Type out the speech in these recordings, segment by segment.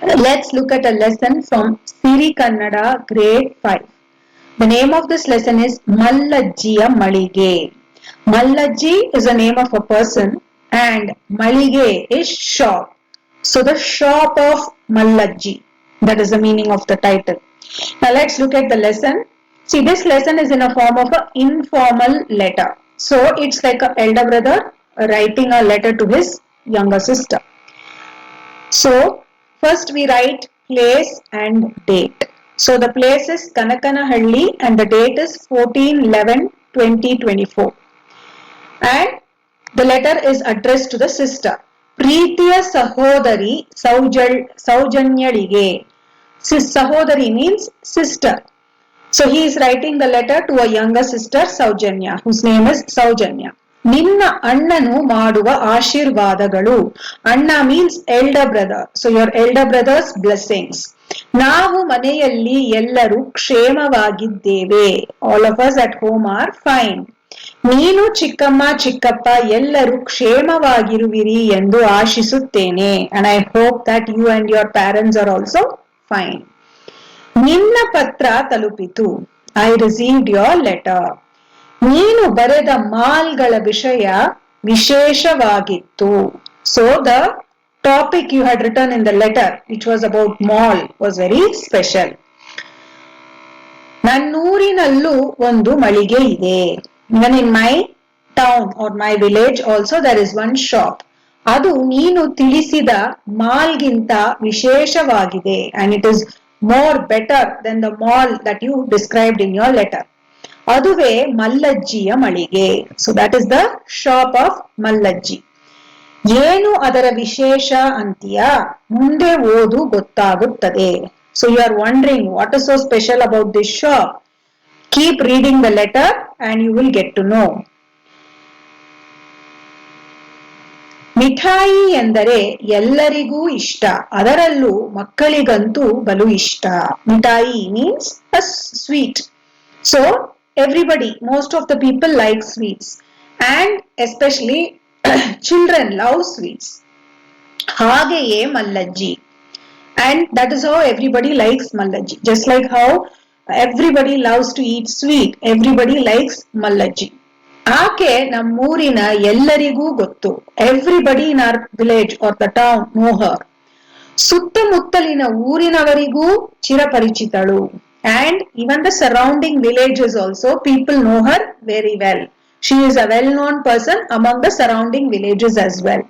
Let's look at a lesson from Siri Kannada, grade 5. The name of this lesson is Mallajjiya Malige. Mallajji is the name of a person and Malige is shop. So the shop of Mallajji. That is the meaning of the title. Now let's look at the lesson. See, this lesson is in a form of an informal letter. So it's like an elder brother writing a letter to his younger sister. So first we write place and date. So the place is Kanakanahalli and the date is 14 11 2024. And the letter is addressed to the sister. ಪ್ರೀತಿಯ ಸಹೋದರಿ ಸೌಜಳ್ ಸೌಜನ್ಯಳಿಗೆ ಸಹೋದರಿ means sister so he is writing the letter to a younger sister Soujanya whose name is Soujanya ನಿನ್ನ ಅಣ್ಣನು ಮಾಡುವ ಆಶೀರ್ವಾದಗಳು. Anna means elder brother so your elder brothers blessings ನಾವು ಮನೆಯಲ್ಲಿ ಎಲ್ಲರೂ ಕ್ಷೇಮವಾಗಿದ್ದೇವೆ. All of us at home are fine ನೀನು ಚಿಕ್ಕಮ್ಮ, ಚಿಕ್ಕಪ್ಪ, ಎಲ್ಲರೂ ಕ್ಷೇಮವಾಗಿರುವಿರಿ ಎಂದು ಆಶಿಸುತ್ತೇನೆ. And I hope that you and your parents are also fine ನಿನ್ನ ಪತ್ರ ತಲುಪಿತು. ಐ ರಿಸೀವ್ಡ್ ಯೋರ್ ಲೆಟರ್ ನೀನು ಬರೆದ ಮಾಲ್ಗಳ ವಿಷಯ ವಿಶೇಷವಾಗಿತ್ತು. So the topic you had written in the letter which was about mall was very special ನನ್ನೂರಿನಲ್ಲೂ ಒಂದು ಮಳಿಗೆ ಇದೆ. Even in my town or my village also there is one shop ಅದು ನೀನು ತಿಳಿಸಿದ ಮಾಲ್ಗಿಂತ ವಿಶೇಷವಾಗಿದೆ. And it is more better than the mall that you described in your letter ಅದುವೇ ಮಲ್ಲಜ್ಜಿಯ ಮಳಿಗೆ. So that is the shop of Mallajji. ಏನು ಅದರ ವಿಶೇಷ ಅಂತೀಯ? ಮುಂದೆ ಓದು ಗೊತ್ತಾಗುತ್ತದೆ. So you are wondering what is so special about this shop keep reading the letter and you will get to know ಮಿಠಾಯಿ ಎಂದರೆ ಎಲ್ಲರಿಗೂ ಇಷ್ಟ. ಅದರಲ್ಲೂ ಮಕ್ಕಳಿಗಂತೂ ಬಲು ಇಷ್ಟ. Mithai means a sweet so everybody most of the people like sweets and especially children love sweets ಹಾಗೆಯೇ Mallajji. And that is how everybody likes Mallajji. Just like how everybody loves to eat sweet everybody likes Mallajji. ಆಕೆ ನಮ್ಮೂರಿನ ಎಲ್ಲರಿಗೂ ಗೊತ್ತು. Everybody in our village or the town know her ಸುತ್ತಮುತ್ತಲಿನ ಊರಿನವರಿಗೂ ಚಿರಪರಿಚಿತಳು. And even the surrounding villages also people know her very well she is a well known person among the surrounding villages as well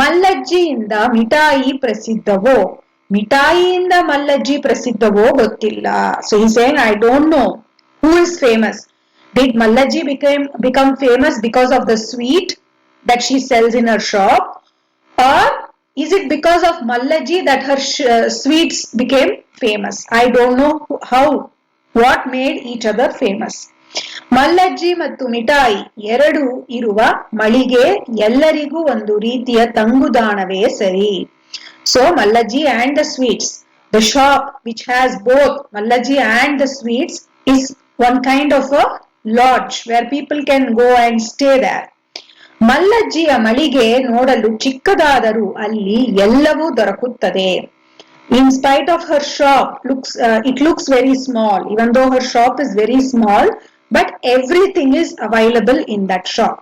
ಮಲ್ಲಜ್ಜಿಯಿಂದ ಮಿಠಾಯಿ ಪ್ರಸಿದ್ಧವೋ ಮಿಠಾಯಿಯಿಂದ ಮಲ್ಲಜ್ಜಿ ಪ್ರಸಿದ್ಧವೋ ಗೊತ್ತಿಲ್ಲ so ಈ saying I don't know who is famous did Mallajji become become famous because of the sweet that she sells in her shop or is it because of Mallaji that her sh- sweets became famous? I don't know how, what made each other famous. Mallajji ಮತ್ತು ಮಿಠಾಯಿ ಎರಡು ಇರುವ ಮಳಿಗೆ ಎಲ್ಲರಿಗೂ ಒಂದು ರೀತಿಯ ತಂಗುದಾಣವೇ ಸರಿ so Mallajji and the sweets the shop which has both Mallajji and the sweets is one kind of a lodge where people can go and stay there ಮಲ್ಲಜ್ಜಿಯ ಮಳಿಗೆ ನೋಡಲು ಚಿಕ್ಕದಾದರೂ ಅಲ್ಲಿ ಎಲ್ಲವೂ ದೊರಕುತ್ತದೆ. In spite of her shop looks it looks very small even though her shop is very small but everything is available in that shop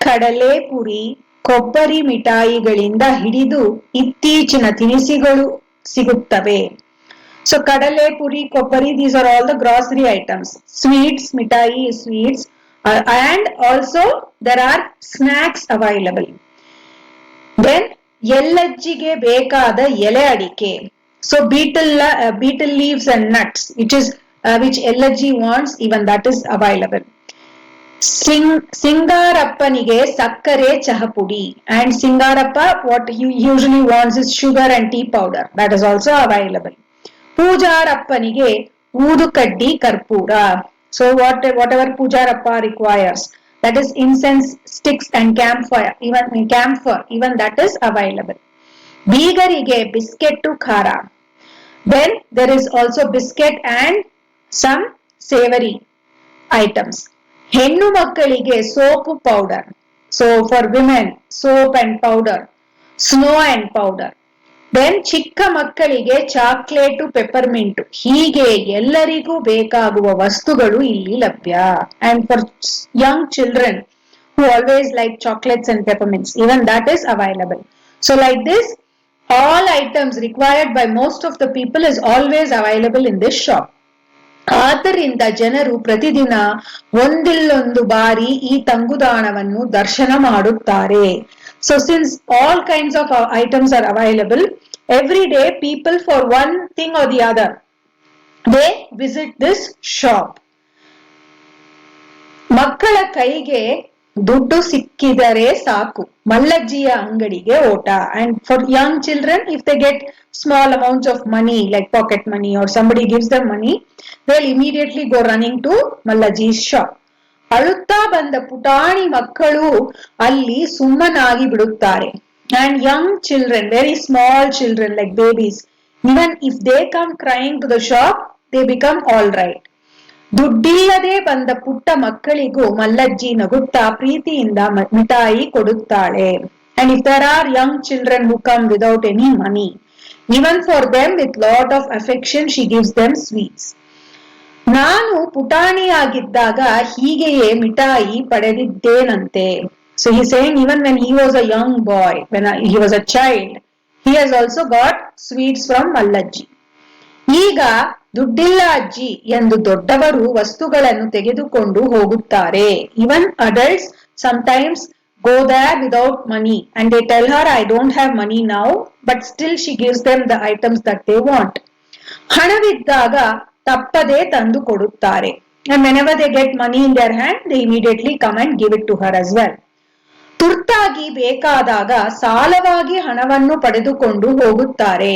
ಕಡಲೆ ಪುರಿ, ಕೊಬ್ಬರಿ ಮಿಠಾಯಿಗಳಿಂದ ಹಿಡಿದು ಇತ್ತೀಚಿನ ತಿನಿಸುಗಳು ಸಿಗುತ್ತವೆ. So kadale puri, kobbari these are all the grocery items sweets mithai sweets and also there are snacks available. Then ಎಲ್ಲಜ್ಜಿಗೆ ಬೇಕಾದ ಎಲೆ ಅಡಿಕೆ so beetle uh, beetle leaves and nuts which is uh, which Ellajji wants even that is available. ಸಿಂಗ್ ಸಿಂಗಾರಪ್ಪನಿಗೆ ಸಕ್ಕರೆ ಚಹಪುಡಿ and Singarappa what you usually wants is sugar and tea powder that is also available ಪೂಜಾರಪ್ಪನಿಗೆ ಊದುಕಡ್ಡಿ ಕರ್ಪೂರ So what, whatever Puja Rappa requires, that is incense sticks and camphor, even camphor, even that is available. Bigarige, biscuit to khara. Then there is also biscuit and some savory items. Hennu makkalige, soap powder. So for women, soap and powder, snow and powder. Then ಚಿಕ್ಕ ಮಕ್ಕಳಿಗೆ chocolate pepper mint ಹೀಗೆ ಎಲ್ಲರಿಗೂ ಬೇಕಾಗುವ ವಸ್ತುಗಳು ಇಲ್ಲಿ ಲಭ್ಯ. And for young children who always like chocolates and peppermints even that is available so like this all items required by most of the people is always available in this shop ಆದ್ದರಿಂದ ಜನರು ಪ್ರತಿದಿನ ಒಂದಿಲ್ಲೊಂದು ಬಾರಿ ಈ ತಂಗುದಾಣವನ್ನು ದರ್ಶನ ಮಾಡುತ್ತಾರೆ. So since all kinds of items are available every day people for one thing or the other they visit this shop ಮಕ್ಕಳ ಕೈಗೆ ದುಡ್ಡು ಸಿಕ್ಕಿದರೆ ಸಾಕು. ಮಲ್ಲಜ್ಜಿಯ ಅಂಗಡಿಗೆ ಓಟ. And for young children if they get small amounts of money like pocket money or somebody gives them money they immediately go running to Mallajji shop ಅಳುತ್ತಾ ಬಂದ ಪುಟಾಣಿ ಮಕ್ಕಳು ಅಲ್ಲಿ ಸುಮ್ಮನಾಗಿ ಬಿಡುತ್ತಾರೆ. And young children very small children like babies even if they come crying to the shop they become all right ದುಡ್ಡಿಲ್ಲದೆ ಬಂದ ಪುಟ್ಟ ಮಕ್ಕಳಿಗೂ ಮಲ್ಲಜ್ಜಿ ನಗುತ್ತಾ ಪ್ರೀತಿಯಿಂದ ಮ- ಮಿಠಾಯಿ ಕೊಡುತ್ತಾಳೆ. And if there are young children who come without any money even for them with lot of affection she gives them sweets ನಾನು ಪುಟಾಣಿಯಾಗಿದ್ದಾಗ ಹೀಗೆಯೇ ಮಿಠಾಯಿ ಪಡೆದಿದ್ದೇನಂತೆ. So he's saying even when he was a young boy, when he was a child, he has also got sweets from Mallaji. ಈಗ ದುಡ್ಡಿಲ್ಲ ಅಜ್ಜಿ ಎಂದು ದೊಡ್ಡವರು ವಸ್ತುಗಳನ್ನು ತೆಗೆದುಕೊಂಡು ಹೋಗುತ್ತಾರೆ even adults sometimes go there without money and they tell her I don't have money now but still she gives them the items that they want ಹಣವಿದ್ದಾಗ ತಪ್ಪದೇ ತಂದು ಕೊಡುತ್ತಾರೆ and whenever they get money in their hand they immediately come and give it to her as well ತುರ್ತಾಗಿ ಬೇಕಾದಾಗ ಸಾಲವಾಗಿ ಹಣವನ್ನು ಪಡೆದುಕೊಂಡು ಹೋಗುತ್ತಾರೆ.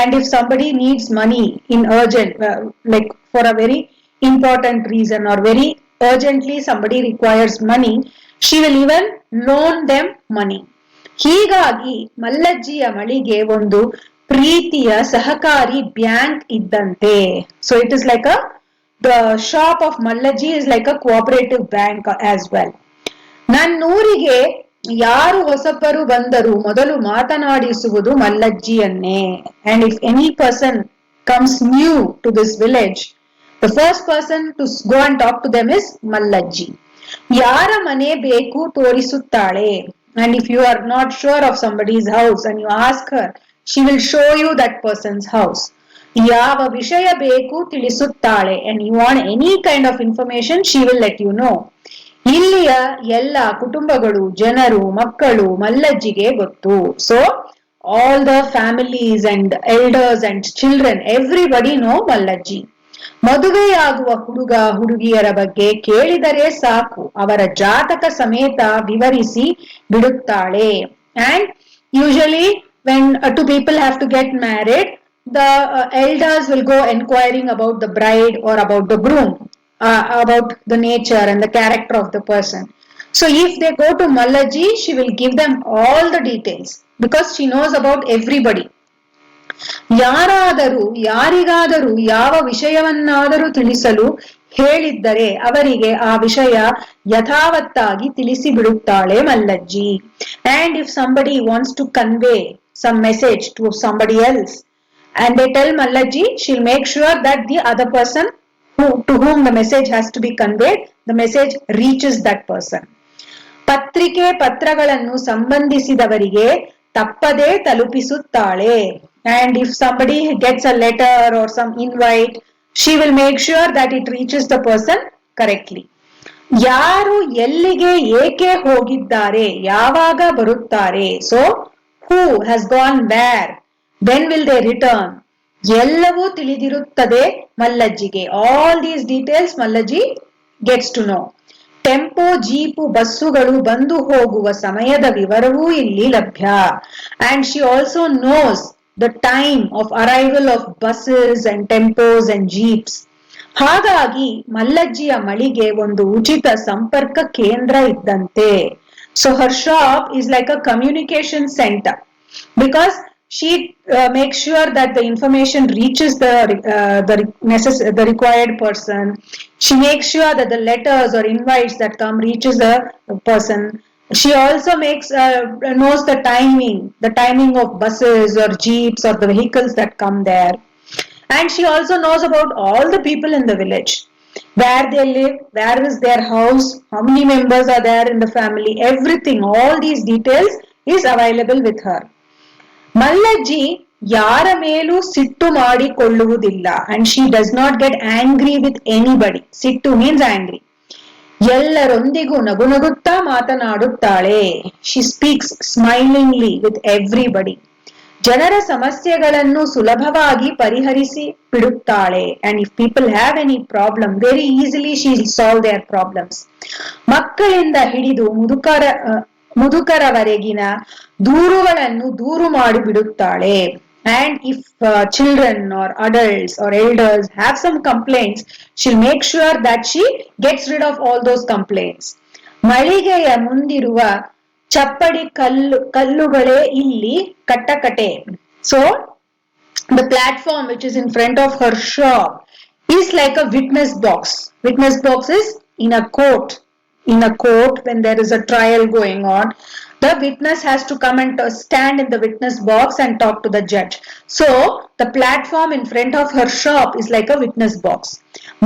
And if somebody needs money in urgent like for a very important reason or very urgently somebody requires money she will even loan them money ಹೀಗಾಗಿ ಮಲ್ಲಜ್ಜಿಯ ಮಳಿಗೆ ಒಂದು ಪ್ರೀತಿಯ ಸಹಕಾರಿ ಬ್ಯಾಂಕ್ ಇದ್ದಂತೆ. So it is like a shop of Mallajji is like a cooperative bank as well ನನ್ನೂರಿಗೆ ಯಾರು ಹೊಸಬರು ಬಂದರು ಮೊದಲು ಮಾತನಾಡಿಸುವುದು ಮಲ್ಲಜ್ಜಿಯನ್ನೇ. And if any person comes new to this village the first person to go and talk to them is Mallajji. ಯಾರ ಮನೆ ಬೇಕು ತೋರಿಸುತ್ತಾಳೆ. And if you are not sure of somebody's house and you ask her she will show you that person's house ಯಾವ ವಿಷಯ ಬೇಕು ತಿಳಿಸುತ್ತಾಳೆ. And you want any kind of information she will let you know ಇಲ್ಲಿಯ ಎಲ್ಲ ಕುಟುಂಬಗಳು ಜನರು ಮಕ್ಕಳು ಮಲ್ಲಜ್ಜಿಗೆ ಗೊತ್ತು. So all the families and elders and children everybody know Mallajji. ಮದುವೆಯಾಗುವ ಹುಡುಗ ಹುಡುಗಿಯರ ಬಗ್ಗೆ ಕೇಳಿದರೆ ಸಾಕು. ಅವರ ಜಾತಕ ಸಮೇತ ವಿವರಿಸಿ ಬಿಡುತ್ತಾಳೆ. And usually when two people have to get married uh, elders will go inquiring about the bride or about the groom, uh, about the nature and the character of the person. So if they go to Malaji, she will give them all the details because she knows about everybody. ಯಾರಾದರೂ ಯಾರಿಗಾದರೂ ಯಾವ ವಿಷಯವನ್ನಾದರೂ ತಿಳಿಸಲು ಹೇಳಿದ್ದರೆ ಅವರಿಗೆ ಆ ವಿಷಯ ಯಥಾವತ್ತಾಗಿ ತಿಳಿಸಿ ಬಿಡುತ್ತಾಳೆ Mallajji and if somebody wants to convey some message to somebody else and they tell Mallaji, she'll make sure that the other person who, to whom the message has to be conveyed, the message reaches that person. ಪತ್ರಿಕೆ ಪತ್ರಗಳನ್ನು ಸಂಬಂಧಿಸಿದವರಿಗೆ ತಪ್ಪದೇ ತಲುಪಿಸುತ್ತಾಳೆ. And if somebody gets a letter or some invite she will make sure that it reaches the person correctly ಯಾರು ಎಲ್ಲಿಗೆ ಏಕೆ ಹೋಗಿದ್ದಾರೆ ಯಾವಾಗ ಬರುತ್ತಾರೆ so who has gone where when will they return ಎಲ್ಲವೂ ತಿಳಿದಿರುತ್ತದೆ ಮಲ್ಲಜ್ಜಿಗೆ. All these details Mallajji gets to know tempo jeep ಬಸ್ಸುಗಳು ಬಂದು ಹೋಗುವ ಸಮಯದ ವಿವರವೂ ಇಲ್ಲಿ ಲಭ್ಯ. And she also knows the time of arrival of buses and tempos and jeeps ಹಾಗಾಗಿ ಮಲ್ಲಜ್ಜಿಯ ಮಳಿಗೆ ಒಂದು ಉಚಿತ ಸಂಪರ್ಕ ಕೇಂದ್ರ ಇದ್ದಂತೆ. So her shop is like a communication centre because she uh, makes sure that the information reaches the uh, the necess- the required person. She makes sure that the letters or invites that come reaches the person. She also makes uh, knows the timing the timing of buses or jeeps or the vehicles that come there. And she also knows about all the people in the village. Where they live where is their house how many members are there in the family everything all these details is available with her Mallajji ಯಾರ ಮೇಲೂ ಸಿಟ್ಟು ಮಾಡಿಕೊಳ್ಳುವುದಿಲ್ಲ and she does not get angry with anybody ಸಿಟ್ಟು means angry ಎಲ್ಲರೊಂದಿಗೂ ನಗು ನಗುತ್ತಾ ಮಾತನಾಡುತ್ತಾಳೆ. She speaks smilingly with everybody ಜನರ ಸಮಸ್ಯೆಗಳನ್ನು ಸುಲಭವಾಗಿ ಪರಿಹರಿಸಿ ಬಿಡುತ್ತಾಳೆ. And if people have any problem very easily she solve their problems ಮಕ್ಕಳಿಂದ ಹಿಡಿದು ಮುದುಕರ ಮುದುಕರವರೆಗಿನ ದೂರುಗಳನ್ನು ದೂರು ಮಾಡಿಬಿಡುತ್ತಾಳೆ and if uh, children or adults or elders have some complaints she'll make sure that she gets rid of all those complaints ಮಳಿಗೆಯ ಮುಂದಿರುವ ಚಪ್ಪಡಿ ಕಲ್ಲು ಕಲ್ಲುಗಳೇ ಇಲ್ಲಿ ಕಟ್ಟಕಟೆ so the platform which is in front of her shop is like a witness box witness box is in a court in a court when there is a trial going on the witness has to come and stand in the witness box and talk to the judge so the platform in front of her shop is like a witness box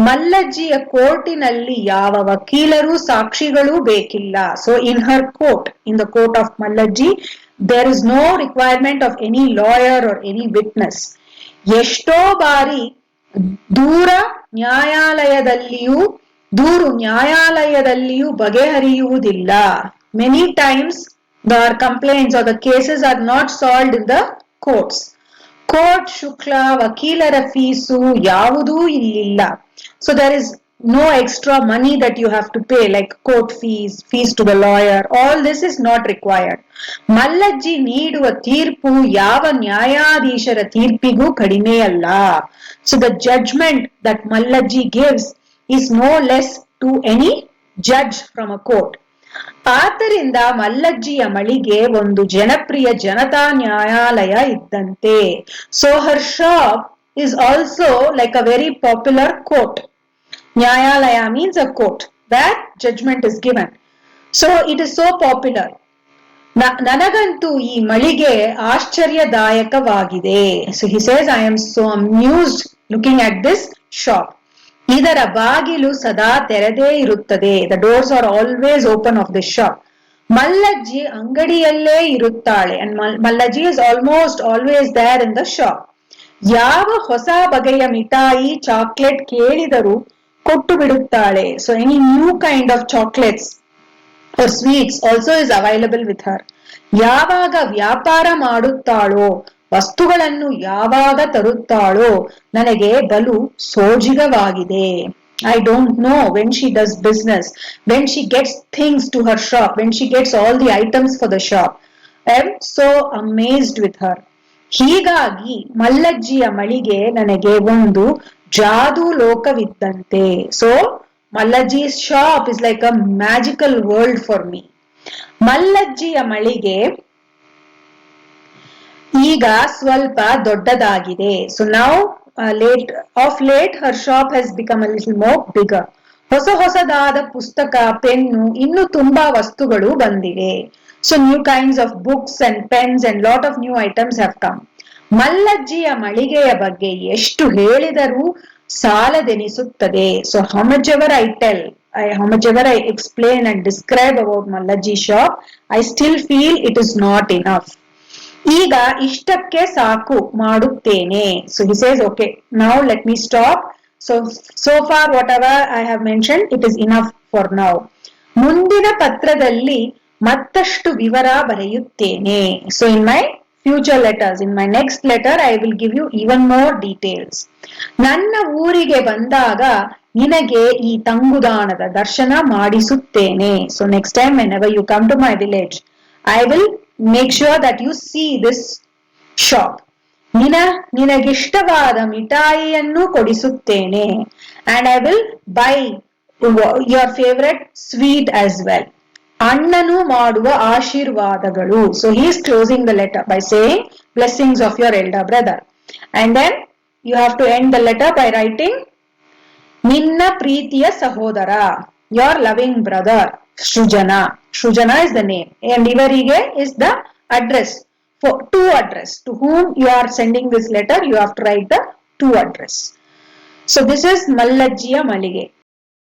ಮಲ್ಲಜ್ಜಿಯ ಕೋರ್ಟಿನಲ್ಲಿ ಯಾವ ವಕೀಲರು ಸಾಕ್ಷಿಗಳೂ ಬೇಕಿಲ್ಲ so in her court in the court of Mallajji there is no requirement of any lawyer or any witness ಎಷ್ಟೋ ಬಾರಿ ದೂರ ನ್ಯಾಯಾಲಯದಲ್ಲಿಯೂ ದೂರು ನ್ಯಾಯಾಲಯದಲ್ಲಿಯೂ ಬಗೆಹರಿಯುವುದಿಲ್ಲ. Many times the complaints or the cases are not solved in the courts court ಶುಕ್ಲ ವಕೀಲರ fees ಯಾವುದೂ ಇಲ್ಲಿಲ್ಲ. So there is no extra money that you have to pay like court fees fees to the lawyer all this is not required. ಮಲ್ಲಜ್ಜಿ ನೀಡುವ ತೀರ್ಪು ಯಾವ ನ್ಯಾಯಾಧೀಶರ ತೀರ್ಪಿಗೂ ಕಡಿಮೆಯಲ್ಲ. So the judgment that Mallajji gives is no less to any judge from a court. ಆದ್ದರಿಂದ ಮಲ್ಲಜ್ಜಿಯ ಮಳಿಗೆ ಒಂದು ಜನಪ್ರಿಯ ಜನತಾ ನ್ಯಾಯಾಲಯ ಇದ್ದಂತೆ. So her shop is also like a very popular court ನ್ಯಾಯಾಲಯ means a court that judgment is given so it is so popular ನನಗಂತೂ ಈ ಮಳಿಗೆ ಆಶ್ಚರ್ಯದಾಯಕವಾಗಿದೆ. So he says I am so amused looking at this shop ಇದರ ಬಾಗಿಲು ಸದಾ ತೆರೆದೇ ಇರುತ್ತದೆ. The doors are always open of the shop Mallajji ಅಂಗಡಿಯಲ್ಲೇ ಇರುತ್ತಾಳೆ. And Mallajji is almost always there in the shop ಯಾವ ಹೊಸ ಬಗೆಯ ಮಿಠಾಯಿ ಚಾಕ್ಲೇಟ್ ಕೇಳಿದರೂ ಕೊಟ್ಟು ಬಿಡುತ್ತಾಳೆ. So any new kind of chocolates sweets also is available with her. ಯಾವಾಗ ವ್ಯಾಪಾರ ಮಾಡುತ್ತಾಳೋ ವಸ್ತುಗಳನ್ನು ಯಾವಾಗ ತರುತ್ತಾಳೋ ನನಗೆ ಬಲು ಸೋಜಿಗವಾಗಿದೆ. I don't know when she does business when she gets things to her shop when she gets all the items for the shop I so amazed with her ಹೀಗಾಗಿ ಮಲ್ಲಜ್ಜಿಯ ಮಳಿಗೆ ನನಗೆ ಒಂದು ಜಾದು ಲೋಕವಿದ್ದಂತೆ. So Mallajji shop is like a magical world for me ಮಲ್ಲಜ್ಜಿಯ ಮಳಿಗೆ ಈಗ ಸ್ವಲ್ಪ ದೊಡ್ಡದಾಗಿದೆ. ಸೊ ನಾವು late of late her shop has become a more bigger ಹೊಸ ಹೊಸದಾದ ಪುಸ್ತಕ, ಪೆನ್ನು, ಇನ್ನು ತುಂಬಾ ವಸ್ತುಗಳು ಬಂದಿವೆ. So new kinds of books and pens and lot of new items have come ಮಲ್ಲಜ್ಜಿಯ ಮಳಿಗೆಯ ಬಗ್ಗೆ ಎಷ್ಟು ಹೇಳಿದರೂ ಸಾಲದೆನಿಸುತ್ತದೆ. So however I tell I how I explain and describe about Mallajji shop I still feel it is not enough ಈಗ ಇಷ್ಟಕ್ಕೆ ಸಾಕು ಮಾಡುತ್ತೇನೆ. So he says okay now let me stop so so far whatever I have mention it is enough for now ಮುಂದಿನ ಪತ್ರದಲ್ಲಿ ಮತ್ತಷ್ಟು ವಿವರ ಬರೆಯುತ್ತೇನೆ. So in my future letters in my next letter I will give you even more details ನನ್ನ ಊರಿಗೆ ಬಂದಾಗ ನಿನಗೆ ಈ ತಂಗುದಾಣದ ದರ್ಶನ ಮಾಡಿಸುತ್ತೇನೆ. So next time whenever you come to my village I will make sure that you see this shop ನಿನ, ನಿನಗಿಷ್ಟವಾದ ಮಿಠಾಯಿಯನ್ನು ಕೊಡಿಸುತ್ತೇನೆ. And I will buy your favourite sweet as well ಅಣ್ಣನು ಮಾಡುವ ಆಶೀರ್ವಾದಗಳು. So he is closing the letter by saying blessings of your elder brother and then you have to end the letter by writing ನಿನ್ನ ಪ್ರೀತಿಯ ಸಹೋದರ your loving brother Shrujana Shrujana is the name. And Ivarige is the address. For to address. To whom you are sending this letter, you have to write the to address. So this is Mallajjiya Malige.